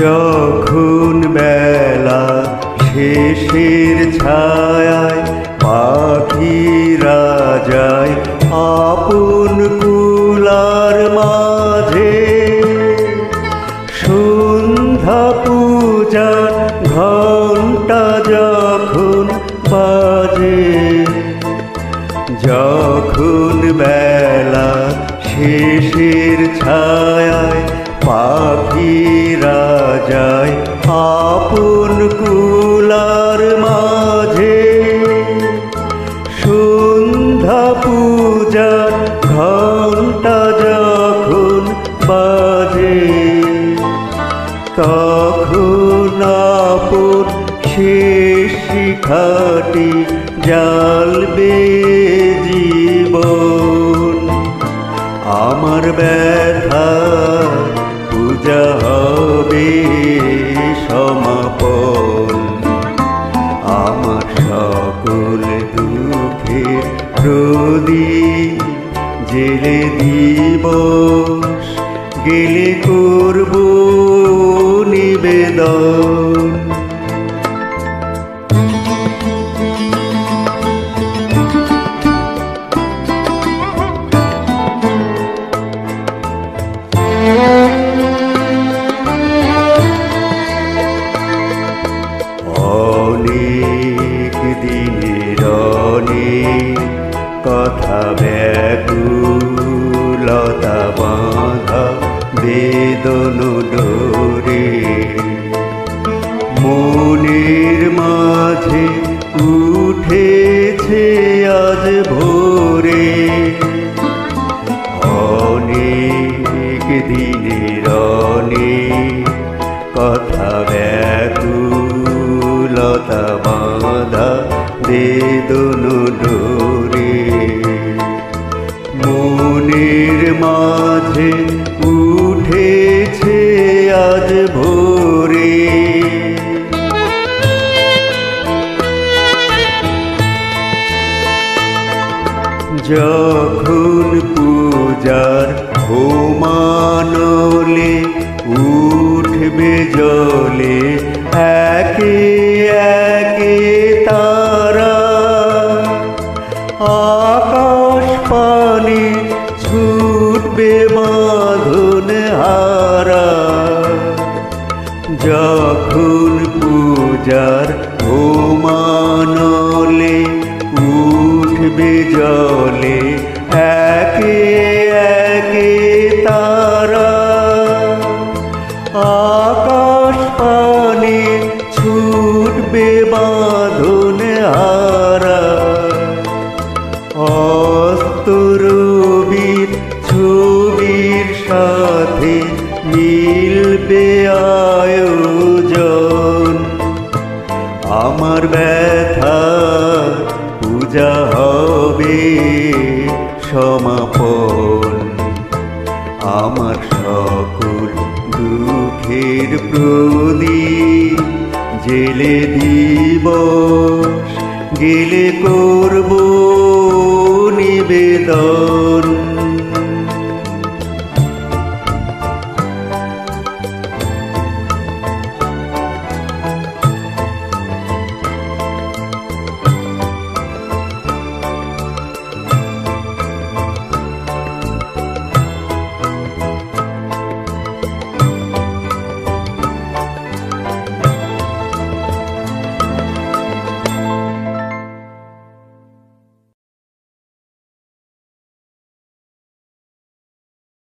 যখন বেলা শেষের ছায়ায় পাখিরা যায় আপন কুলার মাঝে সন্ধ্যা পূজার ঘণ্টা যখন বাজে, যখন বেলা পাখিরা যায় আপন কুলার মাঝে। সন্ধ্যা পূজার ঘণ্টা যখন বাজে, তখন আপন শেষ শিখাটি জ্বালবে জীবন আমার ব্যথা হবে সমাপন। আমার সকল দুঃখের প্রদীপ জেলে দিবস গেলে অনেক দিনের অনেক কথা ব্যাকুলতা বাঁধা বেদন ডোরে মনের মাঝে উঠেছে বেদন ডোরে। মনের মাঝে উঠেছে আজ ভোরে। যখন পূজার আকাশ পানে ছুটবে বাঁধন হারা। যখন পূজার ঘুমানলে উঠবে জলে একে অস্তরবীর ছবির সাথে মিলবে আয়োজন। আমার ব্যথা পূজা হবে সমাপন। আমার সকল দুঃখের প্রদীপ জেলে দিবস গেলে করব নিবেদন